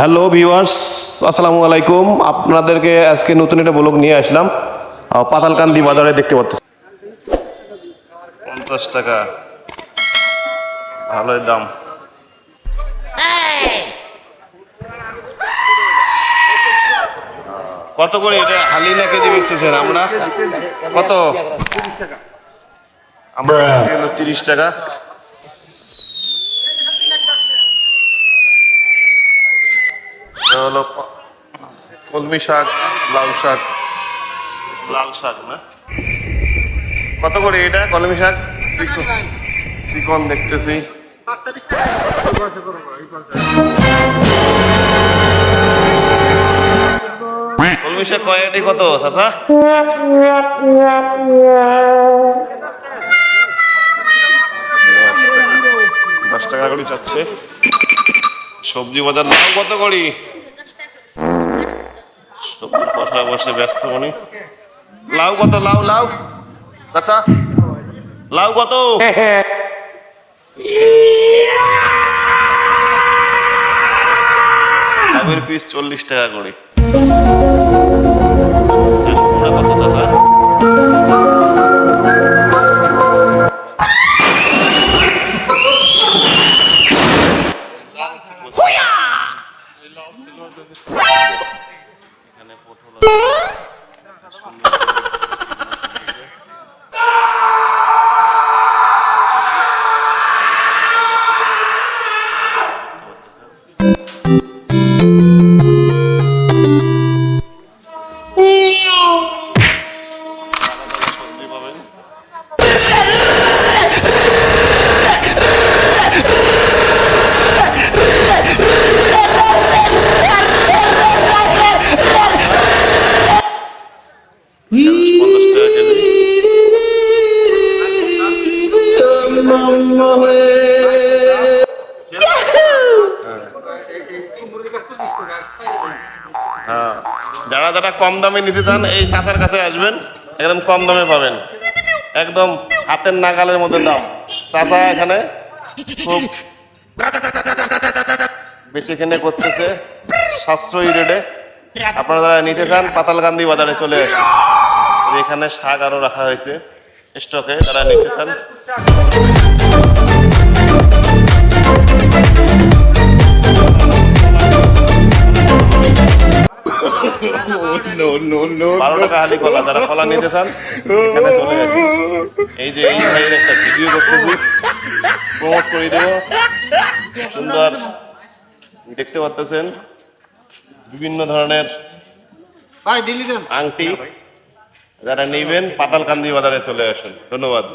Hello viewers আসসালামু আলাইকুম। আপনাদেরকে আজকে নতুন একটা ব্লগ নিয়ে আসলাম। পাতালকান্দি বাজারে দেখতে পাচ্ছি পঞ্চাশ টাকা। ভালোই দাম। কত করে এটা? হালি না কেজি বেচতেছেন আমরা? কত? আমরা তিরিশ টাকা। এটা হলো কলমি শাক লাউ শাক। লাল শাক না? কত করে এটা কলমি শাক? চিকন চিকন দেখতেছি। কলমি শাক কয়টি কত চাচা? দশ টাকা করে চাচ্ছে। সবজি বাজার নাও কত করি? বসা, বসে ব্যস্ত মনি লাউ কত, লাউ লাউ? চাচা, লাউ কত? লাউয়ের পিস চল্লিশ টাকা করে। কত, চাচা? এখানে পটল আছে। সুন্দর সবজি যারা যারা কম দামে নিতে চান, এই চাচার কাছে আসবেন। একদম কম দামে পাবেন। একদম হাতের নাগালের মধ্যে দাম। চাচা এখানে খুব বেচে কেনে করতেছে, সাশ্রয়ী রেটে আপনারা যারা নিতে চান পাতালকান্দি বাজারে চলে আসুন। এখানে শাক আরও রাখা হয়েছে স্টকে তারা নিতে চান বারো টাকা হালি কলা যারা কলা নিতে চান এখানে চলে আসুন এই যে এই ভাইয়ের একটা ভিডিও করতেছি প্রমোট করে দেবো। সুন্দর দেখতে বিভিন্ন ধরনের আংটি। যারা নেবেন পাতালকান্দি বাজারে চলে আসুন। ধন্যবাদ।